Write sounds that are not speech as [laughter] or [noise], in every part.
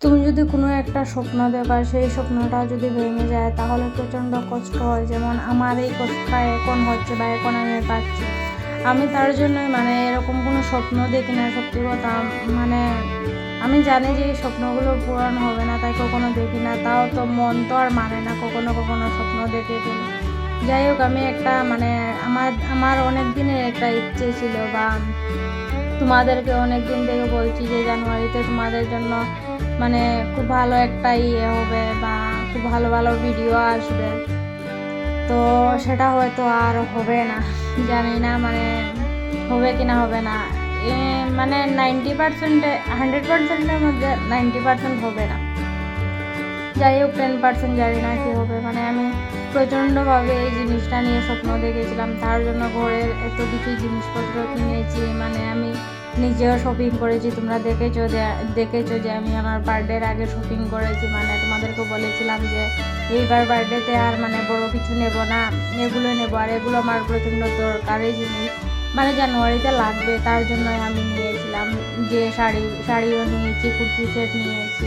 তুমি যদি কোনো একটা স্বপ্ন আর সেই স্বপ্নটা যদি ভেঙে যায়, তাহলে প্রচণ্ড কষ্ট হয়। যেমন আমার এই কষ্টটা এখন হচ্ছে বা এখন আমি পাচ্ছি। আমি তার জন্যই মানে এরকম কোনো স্বপ্ন দেখি না, সত্যি কথা। মানে আমি জানি যে এই স্বপ্নগুলো পূরণ হবে না, তাই কখনো দেখি না। তাও তো মন তো আর মানে না কখনো কখনো স্বপ্ন দেখে ফেলি যাই হোক, আমি একটা মানে আমার আমার অনেক দিনের একটা ইচ্ছে ছিল বা তোমাদেরকে অনেক দিন থেকে বলছি যে জানুয়ারিতে তোমাদের জন্য মানে খুব ভালো একটা ইয়ে হবে বা খুব ভালো ভালো ভিডিও আসবে। তো সেটা হয়তো আর হবে না, জানি না মানে হবে কি না হবে না। মানে নাইনটি পার্সেন্টে হান্ড্রেড পার্সেন্টের মধ্যে নাইনটি পার্সেন্ট হবে না। যাই হোক টেন পার্সেন্ট জানি না কী হবে। মানে আমি প্রচণ্ডভাবে এই জিনিসটা নিয়ে স্বপ্ন দেখেছিলাম। তার জন্য ঘরের এত কিছু জিনিসপত্র কিনেছি মানে আমি নিজেও শপিং করেছি, তোমরা দেখেছ যে দেখেছ যে আমি আমার বার্থডের আগে শপিং করেছি মানে তোমাদেরকে বলেছিলাম যে, এইবার বার্থডেতে আর মানে বড় কিছু নেব না, এগুলো নেব, আর এগুলো আমার প্রচণ্ড দরকারি জিনিস। মানে জানুয়ারিতে লাগবে, তার জন্যই আমি নিয়েছিলাম যে শাড়ি, শাড়িও নিয়েছি, কুর্তি সেট নিয়েছি।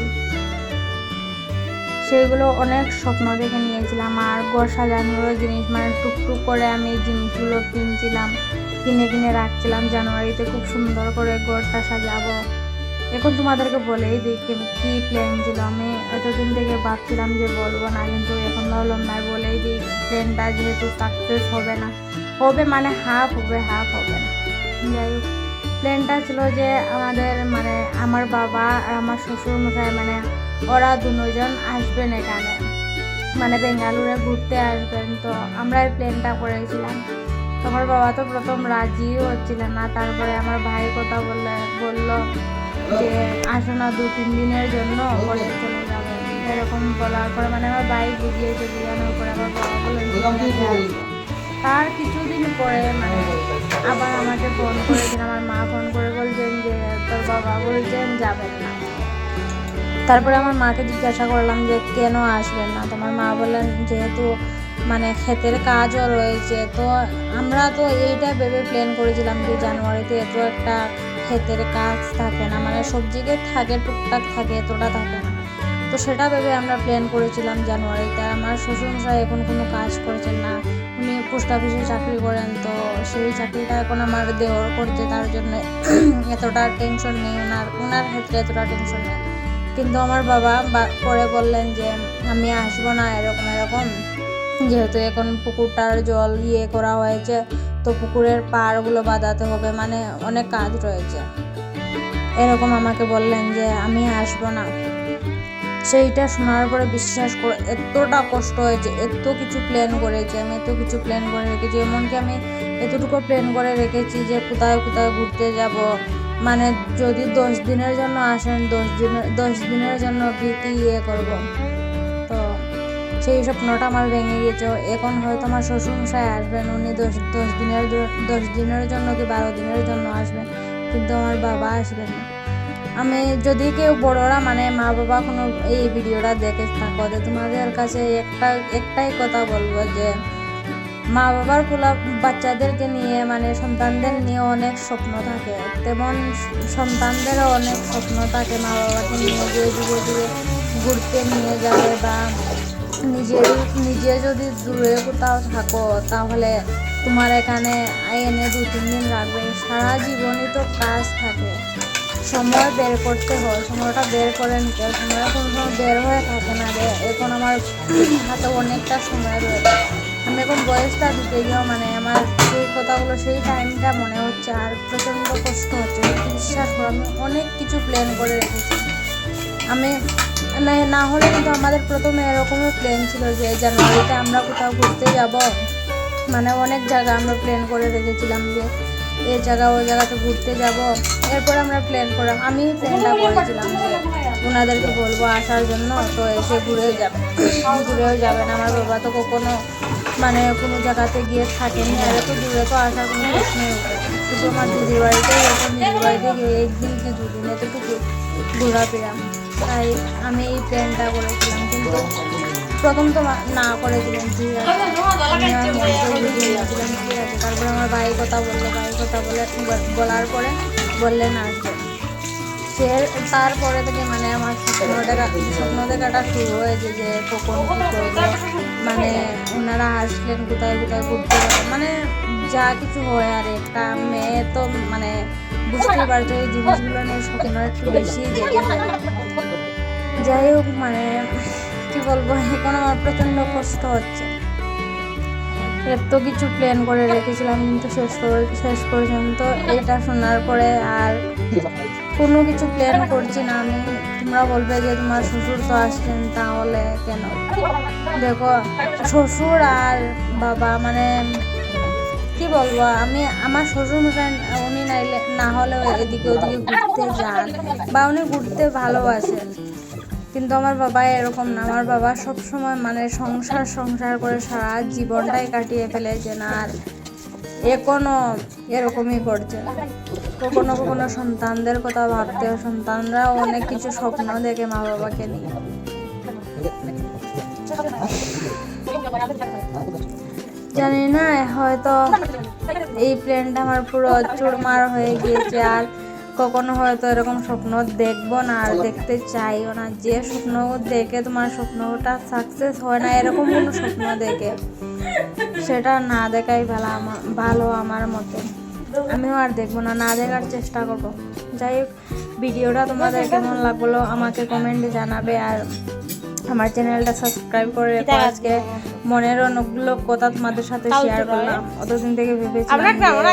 সেইগুলো অনেক স্বপ্ন দেখে নিয়েছিলাম, আর ঘর সাজানোরও জিনিস মানে টুকটুক করে আমি এই জিনিসগুলো কিনছিলাম। কিনে কিনে রাখছিলাম জানুয়ারিতে, খুব সুন্দর করে ঘরটা সাজাবো। এখন তোমাদেরকে বলেই দিই কি- প্ল্যান ছিল? আমি এতদিন থেকে ভাবছিলাম যে বলব না, কিন্তু এখন ভাবলাম না বলেই দিই প্ল্যানটা যেহেতু সাকসেস হবে না। হবে মানে হাফ হবে হাফ হবে না। যাই হোক প্ল্যানটা ছিল যে আমাদের মানে আমার বাবা আর আমার শ্বশুর মশাই মানে ওরা দুজন আসবেন এখানে। মানে বেঙ্গালুরে ঘুরতে আসবেন, তো আমরা প্ল্যানটা করেছিলাম। তো আমার বাবা তো প্রথম রাজিও হচ্ছিলেন না, তারপরে আমার ভাই কথা বললে, বলল যে আসো না দু তিন দিনের জন্য, পরে চলে যাবে এরকম বলার পরে মানে আমার ভাই বুঝিয়েছে বুঝানোর পরে আমার বাবা বললেন। তার কিছুদিন পরে মানে আবার আমাকে ফোন করেছেন, আমার মা ফোন করে বলছেন যে তোর বাবা বলছেন যাবেন না তারপরে আমার মাকে জিজ্ঞাসা করলাম যে, কেন আসবেন না? তোমার মা বললেন, যেহেতু মানে ক্ষেতের কাজও রয়েছে, তো আমরা তো এইটা ভেবে প্ল্যান করেছিলাম যে জানুয়ারিতে এত একটা ক্ষেতের কাজ থাকে না মানে সবজি থাকে, টুকটাক থাকে, এতটা থাকে না। তো সেটা ভেবে আমরা প্ল্যান করেছিলাম জানুয়ারিতে। আমার শ্বশুরমশাই এখন কোনো কাজ করছেন না। উনি পোস্ট অফিসে চাকরি করেন, তো সেই চাকরিটা এখন আমার দেওয়ার করছে, তার জন্য এতটা টেনশন নেই। ওনার ওনার ক্ষেত্রে এতটা টেনশন নেই। কিন্তু আমার বাবা পরে বললেন যে, আমি আসব না, এরকম এরকম। যেহেতু এখন পুকুরটার জল ইয়ে করা হয়েছে, তো পুকুরের পাড়গুলো বাঁধাতে হবে মানে অনেক কাজ রয়েছে। এরকম আমাকে বললেন যে, আমি আসব না। সেইটা শোনার পরে বিশ্বাস করে এতটা কষ্ট হয়েছে, এত কিছু প্ল্যান করেছি, আমি এত কিছু প্ল্যান করে রেখেছি, এমনকি আমি এতটুকু প্ল্যান করে রেখেছি যে, কোথায় কোথায় ঘুরতে যাব মানে যদি দশ দিনের জন্য আসেন, দশ দিনের দশ দিনের জন্য কি কি ইয়ে করব? তো সেই স্বপ্নটা আমার ভেঙে গেছে। এখন হয়তো আমার শ্বশুরমশাই আসবেন, উনি দশ দশ দিনের দশ দিনের জন্য কি বারো দিনের জন্য আসবেন? কিন্তু আমার বাবা আসবেন না। আমি যদি কেউ বড়রা মানে মা বাবা কোনো এই ভিডিওটা দেখে থাকো তোমাদের কাছে একটা, একটাই কথা বলব যে মা বাবার পোলা বাচ্চাদেরকে নিয়ে মানে সন্তানদের নিয়ে অনেক স্বপ্ন থাকে। তেমন সন্তানদেরও অনেক স্বপ্ন থাকে মা বাবাকে নিয়ে যে দূরে দূরে ঘুরতে নিয়ে যাবে বা নিজে নিজে যদি দূরে কোথাও থাকো, তাহলে তোমার এখানে এনে দু, তিন দিন রাখবে। সারা জীবনই তো কাজ থাকে। সময় বের করতে হয়, সময়টা বের করে নিতে হয়। সময় কোনো সময় বের হয়ে থাকে না এখন আমার হাতে অনেকটা সময় রয়েছে আমি এখন বয়সটা দিতে গিয়েও মানে আমার সেই কথাগুলো, সেই টাইমটা মনে হচ্ছে আর প্রচণ্ড কষ্ট হচ্ছে। বিশ্বাস করো, আমি অনেক কিছু প্ল্যান করে রেখেছি। আমি না না হলে কিন্তু আমাদের প্রথমে এরকমই প্ল্যান ছিল যে, জানুয়ারিতে আমরা কোথাও ঘুরতে যাব। মানে অনেক জায়গা আমরা প্ল্যান করে রেখেছিলাম যে এই জায়গা ওই জায়গাতে ঘুরতে যাব। এরপর আমরা প্ল্যান করলাম আমি প্ল্যানটা করেছিলাম যে, ওনাদেরকে বলব আসার জন্য, তো এসে ঘুরেও যাবে। ঘুরেও যাবেন আমার বাবা তো কখনো মানে কোনো জায়গাতে গিয়ে থাকেনি আর এত দূরে তো আসার কোনো প্রশ্নই ওঠে। শুধু আমার দিদির বাড়িতেই এখন দিদির বাড়িতে গিয়ে একদিন কি দুদিন এতটুকু ঘোরাফেরা। তাই আমি এই প্ল্যানটা করেছিলাম। কিন্তু প্রথম তো না ঠিক আছে আমি আমার মনকে বুঝিয়ে ঠিক আছে তারপরে আমার ভাই কথা বলল, ভাই কথা বলে বলার পরে বললেন আসবে সে তারপরে থেকে মানে আমার স্বপ্ন দেখা স্বপ্ন দেখাটা শুরু হয়েছে যে কখন মানে ওনারা আসলেন কোথায় কোথায় ঘুরতে মানে যা কিছু হয় আর একটা মেয়ে তো মানে বুঝতে পারছ এই জিনিসগুলো নিয়ে স্বপ্ন একটু বেশি যাই হোক মানে কি বলব, এখন আমার প্রচণ্ড কষ্ট হচ্ছে। এত কিছু প্ল্যান করে রেখেছিলাম, কিন্তু শেষ শেষ পর্যন্ত এটা শোনার পরে আর কোনো কিছু প্ল্যান করছি না আমি। তোমরা বলবে যে তোমার শ্বশুর তো আসছেন, তাহলে কেন? দেখো, শ্বশুর আর বাবা মানে কি বলব, আমি আমার শ্বশুর মশাই, উনি নাইলে না হলেও এদিকে ওদিকে ঘুরতে যান বা উনি ঘুরতে ভালোবাসেন। কিন্তু আমার বাবা এরকম না। আমার বাবা সব সময় মানে সংসার সংসার করে সারা জীবনটাই কাটিয়ে ফেলেছেন। আর এখনও এরকমই করছে কখনো কখনো সন্তানদের কথা ভাবতে সন্তানরা অনেক কিছু স্বপ্ন দেখে মা বাবাকে নিয়ে। জানি না, হয়তো এই প্ল্যানটা আমার পুরো চুরমার হয়ে গিয়েছে আর কখনো হয়তো এরকম স্বপ্ন দেখব না আর দেখতে চাইও না। যে স্বপ্ন দেখে তোমার স্বপ্নটা সাকসেস হয় না, এরকম কোনো স্বপ্ন দেখে। সেটা না দেখাই ভালো আমার ভালো আমার মতে। আমিও আর দেখব না না দেখার চেষ্টা করব। যাই হোক ভিডিওটা তোমাদের কেমন লাগল আমাকে কমেন্টে জানাবে আর আমার চ্যানেলটা সাবস্ক্রাইব করে রেখো। আজকে মনের অনেকগুলো কথা তোমাদের সাথে শেয়ার করলাম। অতদিন থেকে ভেবেছিলাম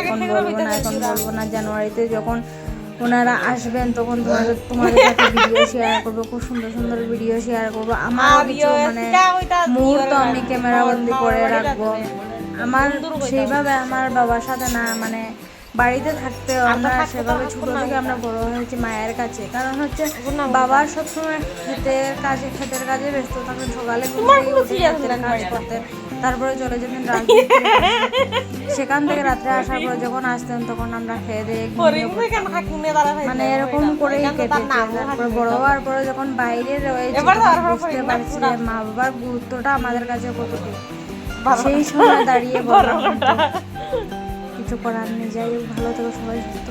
এখন বলব না এখন বলব না। জানুয়ারিতে যখন ওনারা আসবেন তখন তোমাদের তোমাদের সাথে ভিডিও শেয়ার করব খুব সুন্দর সুন্দর ভিডিও শেয়ার করব। আমার কিছু মানে মুহূর্ত আমি ক্যামেরা বন্দি করে রাখব। আমার সেইভাবে আমার বাবার সাথে না মানে বাড়িতে থাকতে আমরা সেভাবে ছোট থেকে আমরা বড় হয়েছি মায়ের কাছে। কারণ হচ্ছে বাবার সবসময় ক্ষেতের কাজে ক্ষেতের কাজে ব্যস্ত থাকেন সকালে কাজ করতেন। তারপরে চলে যেতেন। [laughs] সেখান থেকে রাত্রে আসার পর যখন আসতেন তখন আমরা খেয়ে দিয়ে মানে এরকম করেই কেটেছে। বড় হওয়ার পরে যখন বাইরে রয়েছে বুঝতে পারছি মা বাবার গুরুত্বটা আমাদের কাছে কতটুকু। সেই সময় দাঁড়িয়ে হয়তো কিছু করার নেই যাই হোক ভালো থেকো সবাই সুস্থ।